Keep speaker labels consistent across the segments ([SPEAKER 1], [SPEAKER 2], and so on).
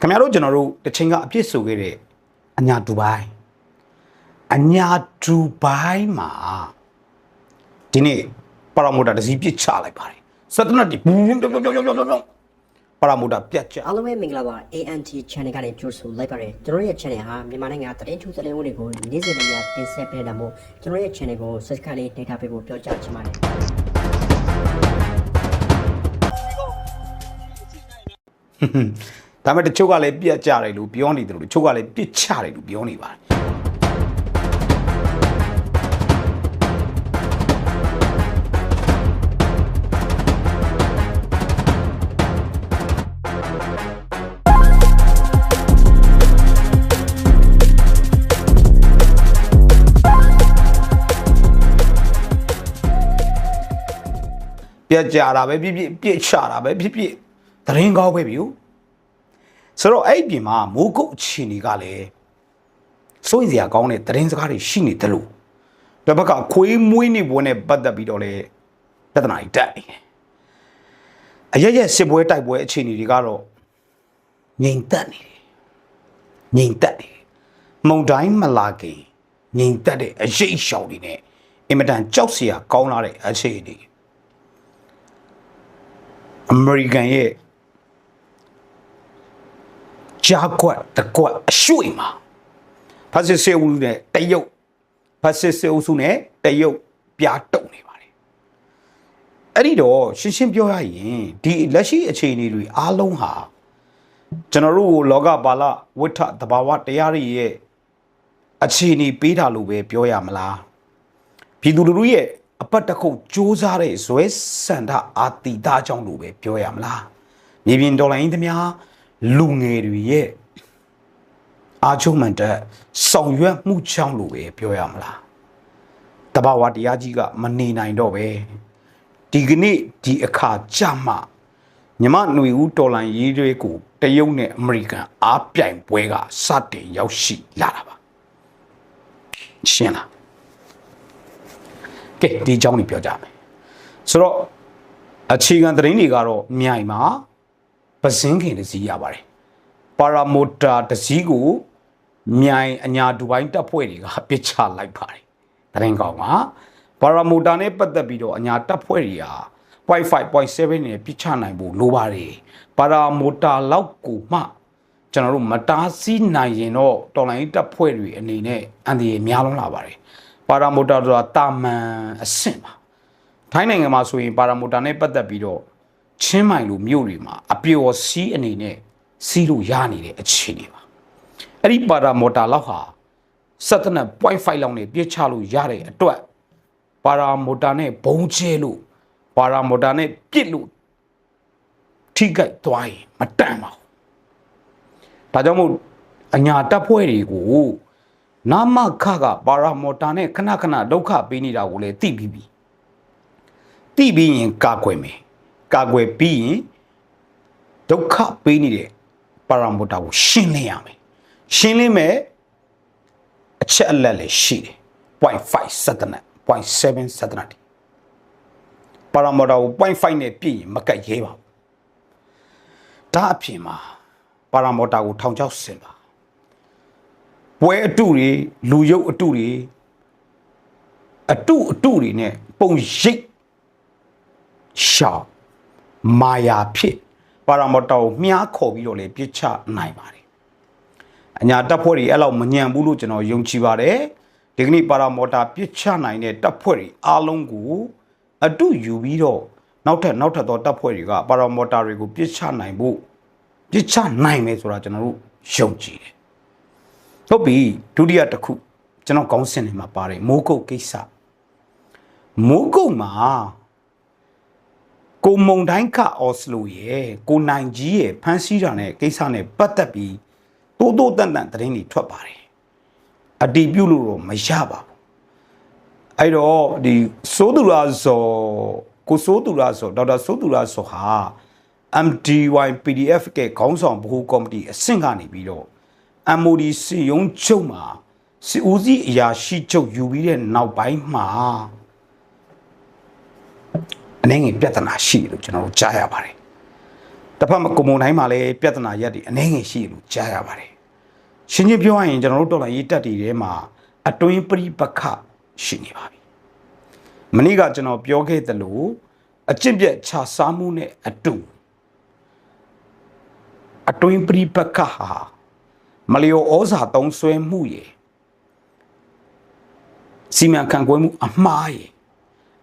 [SPEAKER 1] ခင်ဗျားတို့ကျွန်တော်တို့တစ်ချိန်ကအပြစ်ဆိုခဲ့တဲ့အညာဒူဘိုင်းအညာဒူဘိုင်းမှာဒီနေ့ပါရာမိုတာတစ်စီးပြစ်ချလိုက်ပါတယ်စက်တနတ်ဒီဘူးပြောပြောပြောပြောပြောပါရာမိုတာပြတ်ချ
[SPEAKER 2] အားလုံးပဲမင်္ဂလာပါ ANT channel ကနေကြိုဆိုလိုက်ပါတယ်ကျွန်တော်ရဲ့ channel ဟာမြန်မာနိုင်ငံသတင်းထူးသတင်းတွေကိုနေ့စဉ်နဲ့ညတင်ဆက်ပေးတာမို့ကျွန်တော်ရဲ့ channel ကို subscribe လေးနှိပ်ထားပေးဖို့ပြောကြားချင်ပါတယ်
[SPEAKER 1] ဒါပေမဲ့တချို့ကလည်းပြတ်ကြတယ်လို့ပြောနေတယ်လို့တချို့ကလည်းပြစ်ချတယ်လို့ပြောနေပါတယ်ပြတ်ကြတာပဲဖြစ်ဖြစ်ပြစ်ချတာပဲဖြစ်ဖြစ်သတင်းကောင်းပဲဗျူ ဆိုတော့အဲ့ဒီပြင်မှာမိုးကုတ်အခြေအနေကလည်းစိုးရင်စရာကောင်းတဲ့သတင်းစကားတွေရှိနေတယ်လို့တစ်ဘက်ကခွေးမွေးနေပွဲနဲ့ပတ်သက်ပြီးတော့လေပြဿနာတွေတက်နေတယ်အရက်ရက်စစ်ပွဲတိုက်ပွဲအခြေအနေတွေကတော့ငြိမ်သက်နေတယ်ငြိမ်သက်နေတယ်မုံတိုင်းမလာခင်ငြိမ်သက်တဲ့အရေးရှောင်တွေနဲ့အင်မတန်ကြောက်စရာကောင်းလာတဲ့အခြေအနေအမေရိကန်ရဲ့ ဂျာကွတ်တကွတ်အရွှေ့မှာဖက်စစ်စေဦးနဲ့တရုတ်ဖက်စစ်စေဦးစုနဲ့တရုတ်ပြားတုံနေပါတယ်အဲ့ဒီတော့ရှင်းရှင်းပြောရရင်ဒီလက်ရှိအခြေအနေတွေအားလုံးဟာကျွန်တော်တို့လောကပါလဝိထတဘာဝတရားတွေရဲ့အခြေအနေပေးတာလို့ပဲပြောရမလားပြည်သူလူထုရဲ့အပတ်တစ်ခုစ조사တဲ့ဇွဲစန္ဒအာတိသားကြောင့်လို့ပဲပြောရမလားမြေပြင်တော်လိုင်းသမား လူငယ်တွေရဲ့အာချုံမှန်တဲ့ဆောင်ရွက်မှုကြောင့်လို့ပဲပြောရမလားတဘာဝတရားကြီးကမနေနိုင်တော့ပဲဒီကနေ့ဒီအခါကြမှာမြမຫນွေဦးတော်လိုင်းရေးတွေကိုတရုတ်နဲ့အမေရိကန်အားပြိုင်ပွဲကစတင်ရောက်ရှိလာတာပါရှင်းလားကဲဒီအကြောင်းကိုပြောကြမယ်ဆိုတော့အခြေခံသတင်းတွေကတော့မြိုင်မှာ ပဇင်းခင်တစ်စီးရပါတယ်ပါရာမိုတာတစ်စီးကိုမြိုင်အညာဒူဘိုင်းတပ်ဖွဲ့တွေကပစ်ချလိုက်ပါတယ်သတင်းကောင်းကပါရာမိုတာနဲ့ပတ်သက်ပြီးတော့အညာတပ်ဖွဲ့တွေဟာ0.5.7နဲ့ပြစ်ချနိုင်ဖို့လိုပါတယ်ပါရာမိုတာလောက်ကိုမှကျွန်တော်တို့မတားဆီးနိုင်ရင်တော့တော်လိုင်းတပ်ဖွဲ့တွေအနေနဲ့အန်ဒီရများလုံးလာပါတယ်ပါရာမိုတာဆိုတာတာမန်အဆင့်ပါထိုင်းနိုင်ငံမှာဆိုရင်ပါရာမိုတာနဲ့ပတ်သက်ပြီးတော့ ချင်းမိုင်လိုမြို့တွေမှာအပျော်စီးအနေနဲ့စီးလို့ရနေတဲ့အခြေအနေပါအဲ့ဒီပါရာမိုတာလောက်ဟာစက်တနက်0.5လောက်နဲ့ပြစ်ချလို့ရတဲ့အတွက်ပါရာမိုတာနဲ့ဘုံကျဲလို့ပါရာမိုတာနဲ့ပြစ်လို့ထိခိုက်သွားရင်မတန်ပါဘူးဒါကြောင့်မို့အညာတပ်ဖွဲ့တွေကိုနာမခကပါရာမိုတာနဲ့ခဏခဏဒုက္ခပေးနေတာကိုလည်းသိပြီးပြီသိပြီးရင်ကာကွယ်မယ် ကာကွယ်ပြီးရင်ဒုက္ခပေးနေတဲ့ပါရာမိုတာကိုရှင်းလင်းရမယ်ရှင်းလင်းမယ်အချက်အလက်လည်းရှိတယ်0.5စက်တနက်0.7စက်တနက်ပါရာမိုတာကို0.5နဲ့ပြည့်ရင်မကတ်ရဲပါဘူးဒါအပြင်မှာပါရာမိုတာကိုထောင်ချောက်ဆင်ပါပွဲအတုတွေလူရုပ်အတုတွေအတုအတုတွေနဲ့ပုံရိပ်ရှောင်း မာယာဖြစ်ပါရာမိုတာကိုမြားခေါ်ပြီးတော့လေပြစ်ချနိုင်ပါတယ်အညာတပ်ဖွဲ့တွေအဲ့လောက်မညံဘူးလို့ကျွန်တော်ယုံကြည်ပါတယ်ဒီကနေ့ပါရာမိုတာပြစ်ချနိုင်တဲ့တပ်ဖွဲ့တွေအားလုံးကိုအတုယူပြီးတော့နောက်ထပ်နောက်ထပ်သောတပ်ဖွဲ့တွေကပါရာမိုတာတွေကိုပြစ်ချနိုင်ဖို့ပြစ်ချနိုင်မယ်ဆိုတာကျွန်တော်တို့ယုံကြည်တယ်ဟုတ်ပြီဒုတိယတစ်ခုကျွန်တော်ခေါင်းစဉ်တွေမှာပါတယ်မိုးကုတ်ကိစ္စမိုးကုတ်မှာ ကိုမုံတိုင်းခအော်စလိုရဲ့ကိုနိုင်ကြီးရဲ့ဖမ်းဆီးတာနဲ့ကိစ္စနဲ့ပတ်သက်ပြီးတိုးတိုးတန်တန်သတင်းတွေထွက်ပါတယ်အတီးပြုတ်လို့တော့မရပါဘူးအဲ့တော့ဒီစိုးသူရာဇော်ကိုစိုးသူရာဇော်ဒေါက်တာစိုးသူရာဇော်ဟာ MDY PDF ကခေါင်းဆောင်ဗဟိုကော်မတီအဆင့်ကနေပြီးတော့ MOD စီယုံချုပ်မှာစီဦးစီးအရာရှိချုပ်ယူပြီးတဲ့နောက်ပိုင်းမှာ အနေငယ်ပြဿနာရှိတယ်လို့ကျွန်တော်တို့ကြားရပါတယ်တစ်ဖက်မှာကွန်မွန်တိုင်းမှာလည်းပြဿနာရက်တွေအနှဲငယ်ရှိလို့ကြားရပါတယ်ရှင်းချင်းပြောရရင်ကျွန်တော်တို့တော်လိုင်းရေးတက်တွေထဲမှာအတွင်းပရိပခရှိနေပါပြီမနေ့ကကျွန်တော်ပြောခဲ့သလိုအကျင့်ပြက်ခြားစားမှုနဲ့အတူအတွင်းပရိပခဟာမလျောဩဇာသုံးဆွဲမှုရဲ့စီမံခန့်ခွဲမှုအမှားရဲ့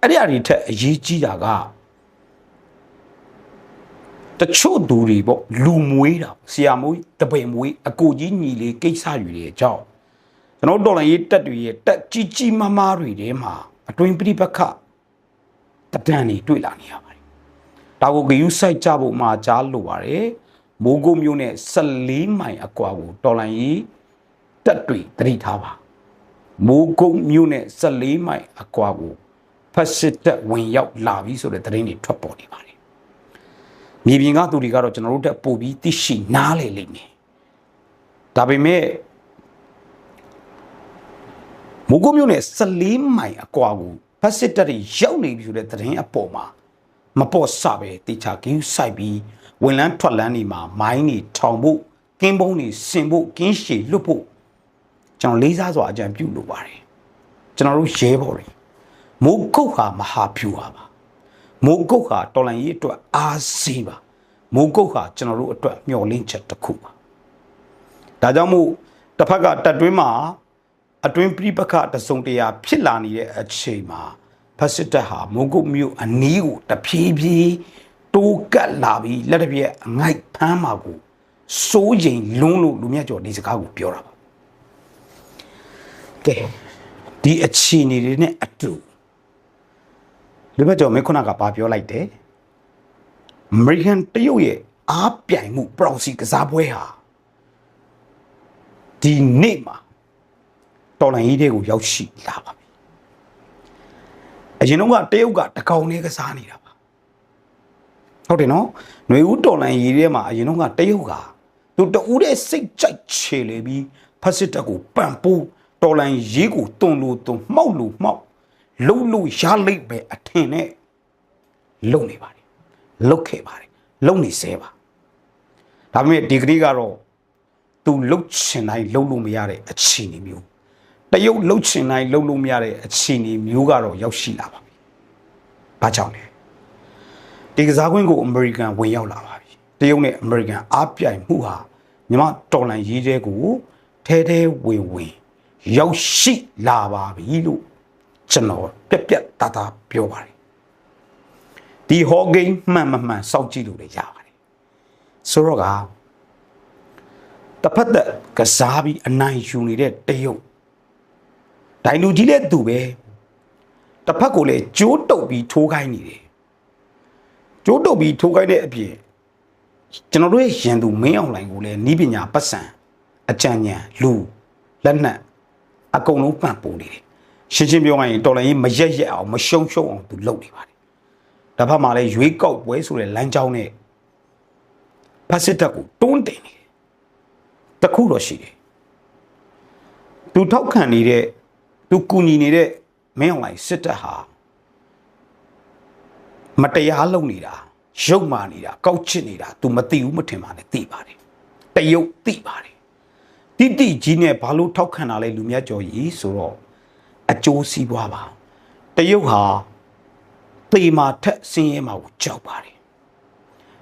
[SPEAKER 1] အဲ့ဒီအရာတွေထက်အရေးကြီးတာကတချို့သူတွေပေါ့လူမွေးတာဆရာမွေးတပည့်မွေးအကိုကြီးညီလေးကိစ္စတွေရဲ့အကြောင်းကျွန်တော်တော်လိုင်းရေးတက်တွေရဲ့တက်ကြီးကြီးမားမားတွေထဲမှာအတွင်းပြိပခတဒံတွေတွေ့လာနေရပါတယ်ဒါကိုဂယုစိုက်ကြဖို့မှာကြားလိုပါတယ်မိုးကုတ်မျိုးနဲ့14မိုင်အကွာကိုတော်လိုင်းရေးတက်တွေတတိထားပါမိုးကုတ်မျိုးနဲ့14မိုင်အကွာကို ဖက်စစ်တက်ဝင်ရောက်လာပြီဆိုတဲ့သတင်းတွေထွက်ပေါ်နေပါတယ်မြေပြင်ကသူတွေကတော့ကျွန်တော်တို့တက်ပို့ပြီးသိရှိနားလေလိမ့်မယ်ဒါပေမဲ့မိုးကုတ်မျိုးနဲ့14မိုင်အကွာကိုဖက်စစ်တက်တွေရောက်နေပြီဆိုတဲ့သတင်းအပေါ်မှာမပေါ်ဆပဲတေချာကင်းဆိုင်ပြီးဝင်လန်းထွက်လန်းနေမှာမိုင်းနေထောင်ဖို့ကင်းပုံးနေစင်ဖို့ကင်းရှည်လွတ်ဖို့ကျွန်တော်လေးစားစွာအကြံပြုလိုပါတယ်ကျွန်တော်တို့ရဲဘော်တွေ မိုးကုတ်ဟာမဟာဖြူဟာပါမိုးကုတ်ဟာတော်လန်ကြီးအတွက်အားစီးပါမိုးကုတ်ဟာကျွန်တော်တို့အတွက်မျှော်လင့်ချက်တစ်ခုပါဒါကြောင့်မို့တစ်ဖက်ကတက်တွင်းမှာအတွင်းပြိပခတစုံတရာဖြစ်လာနေတဲ့အချိန်မှာဖက်စစ်တပ်ဟာမိုးကုတ်မြို့အနီးကိုတဖြည်းဖြည်းတိုးကပ်လာပြီးလက်တစ်ပြက်အငိုက်ဖမ်းမှာကိုစိုးရင်လွန်းလို့လူမြတ်ကျော်ဒီစကားကိုပြောတာပါကဲဒီအခြေအနေတွေနဲ့အတူ လူမြတ်ကျော်မင်းခုနကပါပြောလိုက်တယ်အမေရိကန်တရုတ်ရဲ့အားပြိုင်မှုပရောင်စီကစားပွဲဟာဒီနေ့မှာတော်လိုင်းကြီးတွေကိုရောက်ရှိလာပါပြီအရင်တော့ကတရုတ်ကတကောင်လေးကစားနေတာပါဟုတ်တယ်နော်ຫນွေဦးတော်လိုင်းကြီးထဲမှာအရင်တော့ကတရုတ်ကသူတူးတဲ့စိတ်ကြိုက်ချေလေပြီးဖက်စစ်တပ်ကိုပန့်ပိုးတော်လိုင်းရေးကိုတွန်လို့တွန်မှောက်လို့မှောက် လုံလို့ရလိမ့်ပဲအထင်နဲ့လုံနေပါတယ်လုတ်ခဲ့ပါတယ်လုံနေဆဲပါဒါပေမဲ့ဒီကတိကတော့သူလုတ်ချင်တိုင်းလုံလို့မရတဲ့အခြေအနေမျိုးတရုတ်လှုပ်ချင်တိုင်းလှုပ်လို့မရတဲ့အခြေအနေမျိုးကတော့ရောက်ရှိလာပါပြီ။ဘာကြောင့်လဲ။ဒီကစားကွင်းကိုအမေရိကန်ဝင်ရောက်လာပါပြီ။တရုတ်နဲ့အမေရိကန်အားပြိုင်မှုဟာမြမတော်လန်ရေးတဲ့ကိုထဲထဲဝင်ဝင်ရောက်ရှိလာပါပြီလို့ ကျွန်တော်ပြက်ပြက်သားသားပြောပါတယ်။ဒီဟော့ဂိမ်းမှန်မမှန်စောင့်ကြည့်လို့လည်းရပါတယ်။ဆိုတော့ကတစ်ဖက်သက်ကစားပြီးအနိုင်ယူနေတဲ့တရုတ်ဒိုင်လူကြီးလည်းသူပဲတစ်ဖက်ကိုလည်းကြိုးတုပ်ပြီးထိုးခိုင်းနေတယ်ကြိုးတုပ်ပြီးထိုးခိုင်းတဲ့အပြင်ကျွန်တော်တို့ရဲ့ရင်သူမင်းအောင်လိုင်ကိုလည်းနီးပညာပတ်စံအကြံဉာဏ်လူလက်နက်အကုန်လုံးပန့်ပိုးနေတယ် ရှင်းရှင်းပြောရရင်တော်လည်းမရက်ရက်အောင်မရှုံရှုံအောင်သူလုပ်နေပါတယ်ဒါဖက်မှာလည်းရွေးကောက်ပွဲဆိုတဲ့လမ်းကြောင်းနဲ့ဖက်စစ်တပ်ကိုတွန်းတင်နေတယ်တခုတော့ရှိတယ်သူထောက်ခံနေတဲ့သူကူညီနေတဲ့မင်းအောင်လှိုင်စစ်တပ်ဟာမတရားလုပ်နေတာရုပ်မာနေတာကောက်ချစ်နေတာ तू မသိဘူးမထင်ပါနဲ့သိပါတယ်တရုတ်သိပါတယ်တိတိကြီးနဲ့ဘာလို့ထောက်ခံတာလဲလူမြတ်ကျော်ကြီးဆိုတော့ အကျိုးစီးပွားပါတရုတ်ဟာသေမာထက်ဆင်းရဲမှာကိုကြောက်ပါတယ်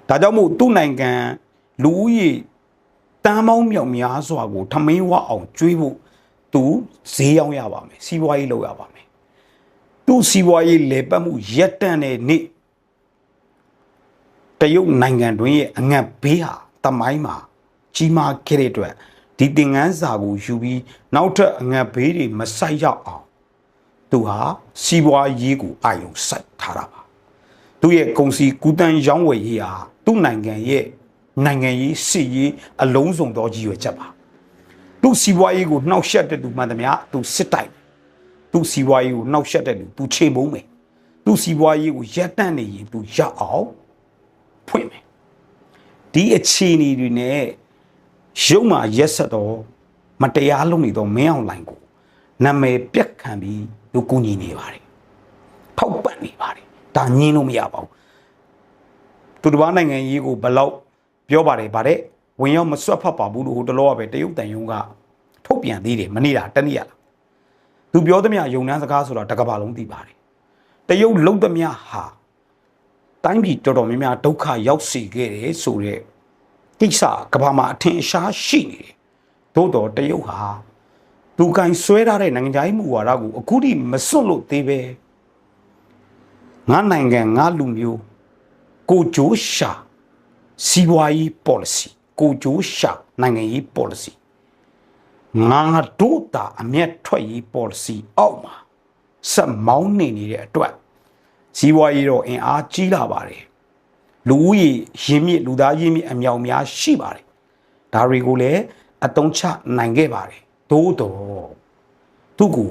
[SPEAKER 1] ဒါကြောင့်မို့သူ့နိုင်ငံလူဦးရေတန်းပေါင်းမြောက်များစွာကိုထမင်းဝအောင်ကျွေးဖို့သူဈေးရောင်းရပါမယ်စီးပွားရေးလုပ်ရပါမယ်သူစီးပွားရေးလေပတ်မှုရက်တန့်တဲ့နေ့တရုတ်နိုင်ငံတွင်းရဲ့အငတ်ဘေးဟာတမိုင်းမှာကြီးမားခဲ့တဲ့အတွက်ဒီသင်ငန်းစာကိုယူပြီးနောက်ထပ်အငတ်ဘေးတွေမဆိုင်ရောက်အောင် သူဟာစီးပွားရေးကိုအာရုံစိုက်ထားတာပါသူရဲ့ကုန်စည်ကူးတန်းရောင်းဝယ်ရေးဟာသူ့နိုင်ငံရဲ့နိုင်ငံရေးစစ်ရေးအလုံးစုံသောကြီးရွယ်ချက်ပါသူ့စီးပွားရေးကိုနှောက်ယှက်တဲ့သူမှန်သမျှသူစစ်တိုက်သူ့စီးပွားရေးကိုနှောက်ယှက်တဲ့လူသူချိန်မုံမယ်သူ့စီးပွားရေးကိုရပ်တန့်နေရင်သူရအောင်ဖွင့်မယ်ဒီအခြေအနေတွေနဲ့ရုပ်မှရက်ဆက်တော့မတရားလုပ်နေတော့မင်းအောင်လိုင်ကိုနာမည်ပြက်ခံပြီး သူကူညီနေပါတယ်ထောက်ပံ့နေပါတယ်ဒါညင်းလို့မရပါဘူးသူတစ်ပါးနိုင်ငံရေးကိုဘလောက်ပြောပါတယ်ဗါတဲ့ဝင်ရောက်မဆွတ်ဖတ်ပါဘူးလို့ဟိုတလောကပဲတရုတ်တန်ယုံကထုတ်ပြန်သေးတယ်မနေ့ကတနေ့ကလားသူပြောသမျှယုံနှန်းစကားဆိုတော့တကဘာလုံးသိပါတယ်တရုတ်လုံးသမျှဟာတိုင်းပြည်တော်တော်များများဒုက္ခရောက်စေခဲ့တယ်ဆိုတဲ့ကိစ္စကဘာမှာအထင်ရှားရှိနေတယ်သို့တော်တရုတ်ဟာ သူကင်ဆွဲထားတဲ့နိုင်ငံခြားရေးမူဝါဒကိုအခုထိမစွန့်လို့သေးပဲငါနိုင်ငံငါလူမျိုးကိုဂျိုးရှာစီးပွားရေး policy ကိုဂျိုးရှာနိုင်ငံရေး policy ငါတို့တာအမျက်ထွက်ရေး policy အောက်မှာဆက်မောင်းနေနေတဲ့အတွက်စီးပွားရေးတော့အင်အားကြီးလာပါတယ်လူဦးရေရင်းမြစ်လူသားရင်းမြစ်အမြောက်များရှိပါတယ်ဒါတွေကိုလည်းအတုံးချနိုင်ခဲ့ပါတယ် သို့တော့သူ့ကို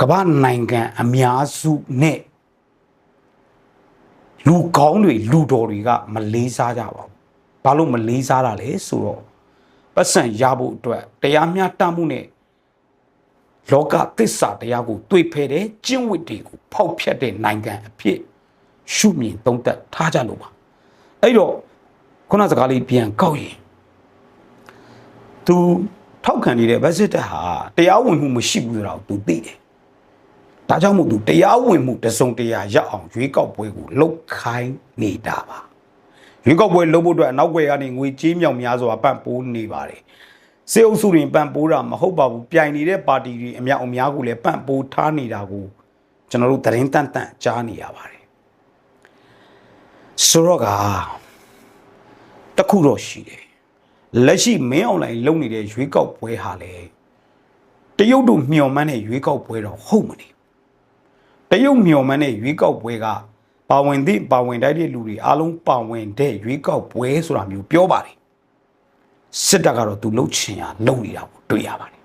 [SPEAKER 1] ကမ္ဘာနိုင်ငံအများစုနဲ့လူကောင်းတွေလူတော်တွေကမလေးစားကြပါဘူးဘာလို့မလေးစားတာလဲဆိုတော့ပတ်စံရဖို့အတွက်တရားမျှတမှုနဲ့လောကသစ္စာတရားကိုတွေ့ဖဲတဲ့ကျင့်ဝတ်တွေကိုဖောက်ဖျက်တဲ့နိုင်ငံအဖြစ်ရှုမြင်သုံးသပ်ထားကြလို့ပါအဲ့တော့ခုနစကားလေးပြန်ကောက်ရင်သူ ထောက်ခံနေတဲ့ဗက်စစ်တပ်ဟာတရားဝင်မှုမရှိဘူးဆိုတာကိုသူသိတယ်ဒါကြောင့်မို့သူတရားဝင်မှုတစုံတရာရအောင်ရွေးကောက်ပွဲကိုလှုပ်ခိုင်းနေတာပါရွေးကောက်ပွဲလှုပ်ဖို့အတွက်အနောက်ွယ်ကနေငွေကြေးမြောက်များစွာပံ့ပိုးနေပါတယ်စေအုပ်စုတွေပံ့ပိုးတာမဟုတ်ပါဘူးပြိုင်နေတဲ့ပါတီတွေအများအများကိုလည်းပံ့ပိုးထားနေတာကိုကျွန်တော်တို့သတင်းတန်တန်ကြားနေရပါတယ်ဆိုတော့ကတခုတော့ရှိတယ် လက်ရှိမင်းအွန်လိုင်းလုပ်နေတဲ့ရွေးကောက်ပွဲဟာလေတရုတ်တို့မျှော်မှန်းတဲ့ရွေးကောက်ပွဲတော့ဟုတ်မနေတရုတ်မျှော်မှန်းတဲ့ရွေးကောက်ပွဲကပါဝင်သည့်ပါဝင်တိုက်တဲ့လူတွေအားလုံးပါဝင်တဲ့ရွေးကောက်ပွဲဆိုတာမျိုးပြောပါတယ်စစ်တပ်ကတော့သူလှုပ်ချင်ရလှုပ်နေတာကိုတွေ့ရပါတယ်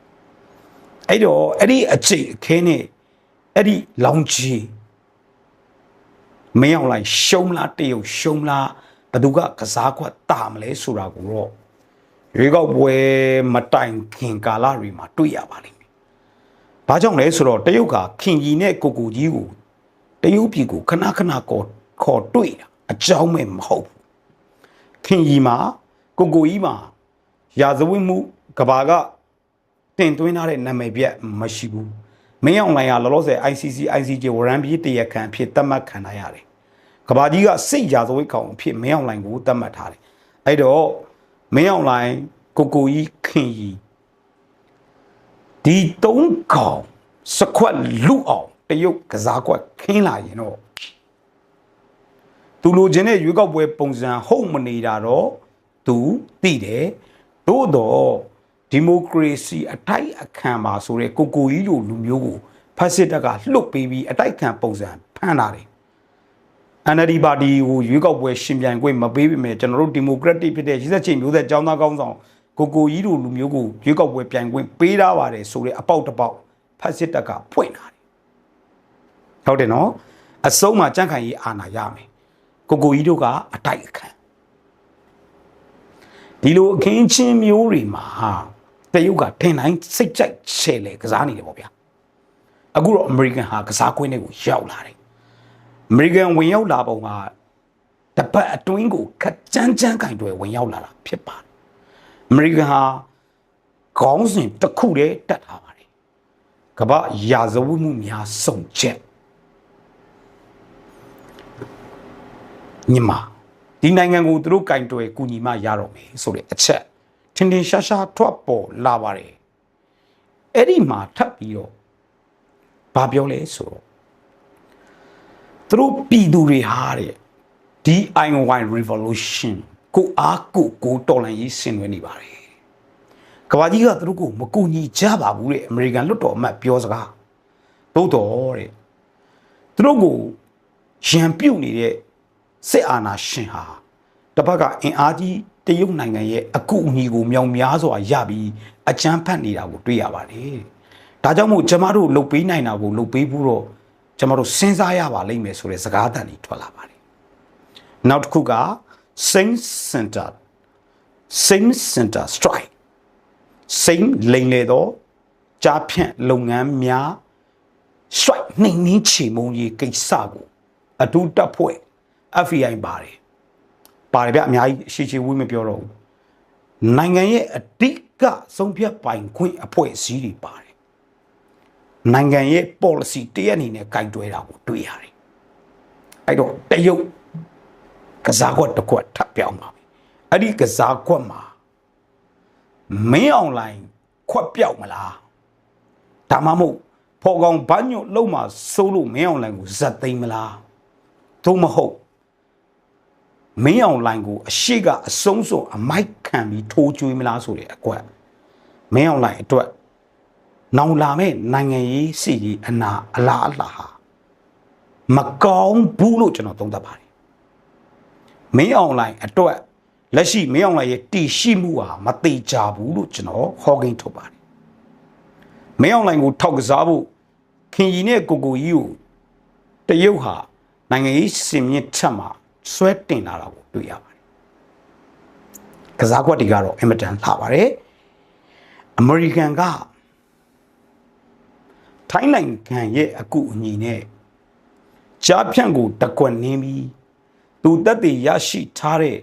[SPEAKER 1] အဲ့တော့အဲ့ဒီအကျိတ်အခဲနဲ့အဲ့ဒီလောင်ကြီးမင်းအောင်လိုက်ရှုံးလားတရုတ်ရှုံးလားဘယ်သူကကစားခွက်တာမလဲဆိုတာကိုတော့ ရွေးကောက်ပွဲမတိုင်ခင်ကာလတွေမှာတွေ့ရပါလိမ့်မယ်။ဘာကြောင့်လဲဆိုတော့တရုတ်ကခင်ကြီးနဲ့ကိုကိုကြီးကိုတရုတ်ပြည်ကိုခဏခဏခေါ်ခေါ်တွေ့တာအကြောင်းမဲ့မဟုတ်ဘူး။ခင်ကြီးမှာကိုကိုကြီးမှာရာဇဝတ်မှုကဘာကတင်သွင်းထားတဲ့နာမည်ပြက်မရှိဘူး။မင်းအောင်လိုင်ကလောလောဆယ် ICC ICJ ဝရန်ပြည်တရားခံအဖြစ်သတ်မှတ်ခံထားရတယ်။ကဘာကြီးကစိတ်ရာဇဝတ်ကောင်အဖြစ်မင်းအောင်လိုင်ကိုသတ်မှတ်ထားတယ်။အဲ့တော့ မင်းအောင်လိုင်ကိုကိုကြီးခင်ကြီးဒီတုံးကောင်စခွက်လူအောင်တရုတ်ကစားကွက်ခင်းလာရင်တော့သူလိုချင်တဲ့ရွေးကောက်ပွဲပုံစံဟုတ်မနေတာတော့သူသိတယ်သို့တော့ဒီမိုကရေစီအတိုက်အခံပါဆိုတဲ့ကိုကိုကြီးလိုလူမျိုးကိုဖက်စစ်တပ်ကလှုပ်ပေးပြီးအတိုက်ခံပုံစံဖမ်းလာတယ် NLD ပါတီကိုရွေးကောက်ပွဲရှင်ပြိုင်ခွင့်မပေးပေမဲ့ကျွန်တော်တို့ဒီမိုကရက်တစ်ဖြစ်တဲ့ရည်စက်ချင်းမျိုးဆက်ចောင်းသားကောင်းဆောင်ကိုကိုကြီးတို့လူမျိုးကိုရွေးကောက်ပွဲပြိုင်ခွင့်ပေးထားပါတယ်ဆိုတဲ့အပေါက်တစ်ပေါက်ဖက်စစ်တပ်ကဖွင့်လာတယ်ဟုတ်တယ်နော်အစုံမှာကြန့်ခိုင်ရေးအာဏာရမယ်ကိုကိုကြီးတို့ကအတိုက်အခံဒီလိုအခင်းချင်းမျိုးတွေမှာတရုတ်ကထင်တိုင်းစိတ်ကြိုက်ချဲလေကစားနေတယ်ပေါ့ဗျာအခုတော့အမေရိကန်ဟာကစားကွင်းတွေကိုရောက်လာတယ် အမေရိကန်ဝင်ရောက်လာပုံကတပတ်အတွင်းကိုခက်ကြမ်းကြမ်းကင်တွေဝင်ရောက်လာတာဖြစ်ပါတယ်အမေရိကန်ဟာခေါင်းစဉ်တစ်ခုတည်းတက်ထားပါတယ်ကမ္ဘာရာဇဝတ်မှုများစုံချက်ညီမဒီနိုင်ငံကိုသူတို့ကင်တွယ်ကူညီမှရတော့မယ်ဆိုတဲ့အချက်ထင်ထင်ရှားရှားထွက်ပေါ်လာပါတယ်အဲ့ဒီမှာထပ်ပြီးတော့ဘာပြောလဲဆိုတော့ သူတို့ပြည်သူတွေဟာတဲ့ DIY revolution ကိုအားကိုကိုတော်လန်ရေးဆင်နွှဲနေပါတယ်ကဘာကြီးကသူတို့ကိုမကူညီကြပါဘူးတဲ့အမေရိကန်လွတ်တော်အမတ်ပြောစကားသို့တော်တဲ့သူတို့ကိုရန်ပြုတ်နေတဲ့စစ်အာဏာရှင်ဟာတစ်ဖက်ကအင်အားကြီးတရုတ်နိုင်ငံရဲ့အကူအညီကိုမြောင်များစွာရပြီးအကြမ်းဖက်နေတာကိုတွေ့ရပါတယ်ဒါကြောင့်မို့ကျမတို့လှုပ်ပေးနိုင်တာကိုလှုပ်ပေးဖို့တော့ ကျမတို့စဉ်းစားရပါလိမ့်မယ်ဆိုတဲ့စကားတန်တွေထွက်လာပါတယ်နောက်တစ်ခုက same center same center strike same လိန်လေတော့ကြားဖြန့်လုပ်ငန်းများ strike နှိမ်နှင်းချေမုံကြီးကိစ္စကိုအတူတက်ဖွဲ့ FBI ပါတယ်ပါတယ်ဗျအများကြီးရှေ့ချေဝေးမပြောတော့ဘူးနိုင်ငံရဲ့အတိကဆုံးဖြတ်ပိုင်ခွင့်အဖွဲ့အစည်းတွေပါတယ် နိုင်ငံရဲ့ policy တရက်အနေနဲ့ကြိုက်တွဲတာကိုတွေ့ရတယ်အဲ့တော့တရုတ်ကစားကွက်တစ်ကွက်ထပ်ပြောင်းပါပြီအဲ့ဒီကစားကွက်မှာမင်းအွန်လိုင်းခွက်ပြောက်မလားဒါမှမဟုတ်ဖော်ကောင်ဘညွတ်လုံးမှာစိုးလို့မင်းအွန်လိုင်းကိုဇက်သိမ်းမလားသို့မဟုတ်မင်းအွန်လိုင်းကိုအရှိကအဆုံးစွန်အမိုက်ခံပြီးထိုးကျွေးမလားဆိုတဲ့အကွက်မင်းအွန်လိုင်းအတွက် နောင်လာမဲ့နိုင်ငံရေးစီရေးအနာအလားအလားဟာမကောင်းဘူးလို့ကျွန်တော်သုံးသပ်ပါတယ်မင်းအွန်လိုင်းအတွက်လက်ရှိမင်းအွန်လိုင်းရဲ့တည်ရှိမှုဟာမတိကြဘူးလို့ကျွန်တော်ဟောကိန်းထုတ်ပါတယ်မင်းအွန်လိုင်းကိုထောက်ကစားဖို့ခင်ကြီးနဲ့ကိုကိုကြီးကိုတရုတ်ဟာနိုင်ငံရေးစင်မြင့်ချက်မှာဆွဲတင်လာတာကိုတွေ့ရပါတယ်ကစားကွက်တွေကတော့အင်မတန်လှပါတယ်အမေရိကန်က ထိုင်းနိုင်ငံရဲ့အကူအညီနဲ့ကြားဖြန့်ကိုတကွက်နင်းပြီးသူတက်တည်ရရှိထားတဲ့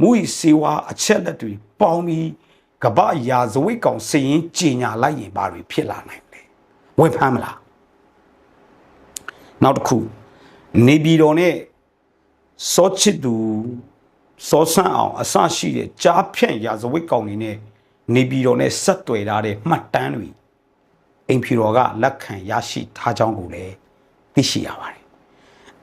[SPEAKER 1] မူဤစေဝါအချက်လက်တွေပေါင်းပြီးကပ္ပရာဇဝိတ်ကောင်စည်ရင်ကြီးညာလိုက်ရင်ဘာတွေဖြစ်လာနိုင်လဲဝယ်ဖမ်းမလားနောက်တစ်ခုနေပြည်တော်နဲ့စောချစ်သူစောဆန်းအောင်အစရှိတဲ့ကြားဖြန့်ရာဇဝတ်ကောင်တွေနဲ့နေပြည်တော်နဲ့ဆက်သွယ်ထားတဲ့မှတ်တမ်းတွေ အိမ်ဖြူတော်ကလက်ခံရရှိထားကြောင်းကိုလည်းသိရှိရပါတယ်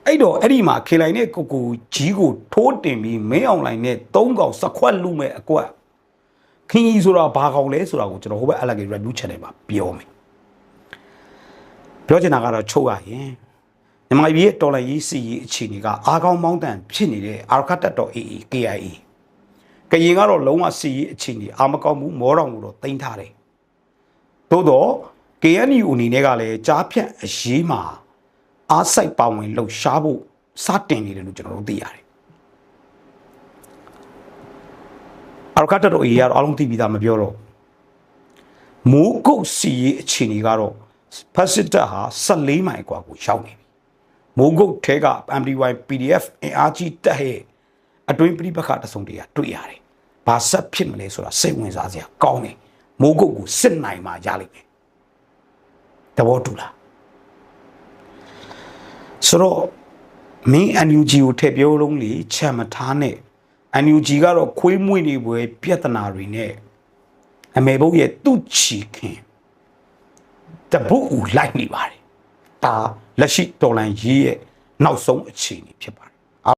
[SPEAKER 1] အဲ့တော့အဲ့ဒီမှာခေလိုင်နဲ့ကိုကိုကြီးကိုထိုးတင်ပြီးမင်းအောင်လိုင်းနဲ့သုံးကောင်စခွက်လူမဲ့အကွက်ခင်းကြီးဆိုတာဘာကောင်လဲဆိုတာကိုကျွန်တော်ဟိုဘက်အလက review channel မှာပြောမယ်ပြောချင်တာကတော့ချုပ်ရရင်မြန်မာပြည်ရဲ့တော်လှန်ရေးစီရေးအခြေအနေကအားကောင်းမောင်းတန်ဖြစ်နေတဲ့အာရခတ်တပ်တော် AA KIA ကရင်ကတော့လုံးဝစီရေးအခြေအနေအာမကောင်းဘူးမောတော်ကိုတော့တင်ထားတယ်သို့တော့ KNU အနေနဲ့ကလည်းကြားဖြတ်အရေးမှာအားစိုက်ပါဝင်လှုပ်ရှားဖို့စတင်နေတယ်လို့ကျွန်တော်တို့သိရတယ်အာရခတ်တပ်တော် AA ကတော့အားလုံးသိပြီးသားမပြောတော့မိုးကုတ်စီရေးအခြေအနေကတော့ဖက်စစ်တပ်ဟာ14မိုင်กว่าကိုရောက်နေပြီမိုးကုတ်ထဲက MDY PDF အင်အားကြီးတက်ဟဲ့အတွင်းပြိပခတဆုံတွေကတွေ့ရတယ်။ဘာဆက်ဖြစ်မလဲဆိုတာစိတ်ဝင်စားစရာကောင်းတယ်။မိုးကုတ်ကိုစစ်နိုင်မှရလိမ့်မယ်။ တဘောတူလား။ဆိုတော့မင်း NUG ကိုထည့်ပြောလုံးလေချက်မထားနဲ့ NUG ကတော့ခွေးမွေ့နေပွဲပြဿနာတွေနဲ့အမေဘုတ်ရဲ့သူ့ချီခင်တပုတ်ဦးလိုက်နေပါတယ်ဒါလက်ရှိတော်လန်ရေးရဲ့နောက်ဆုံးအခြေအနေဖြစ်ပါတယ်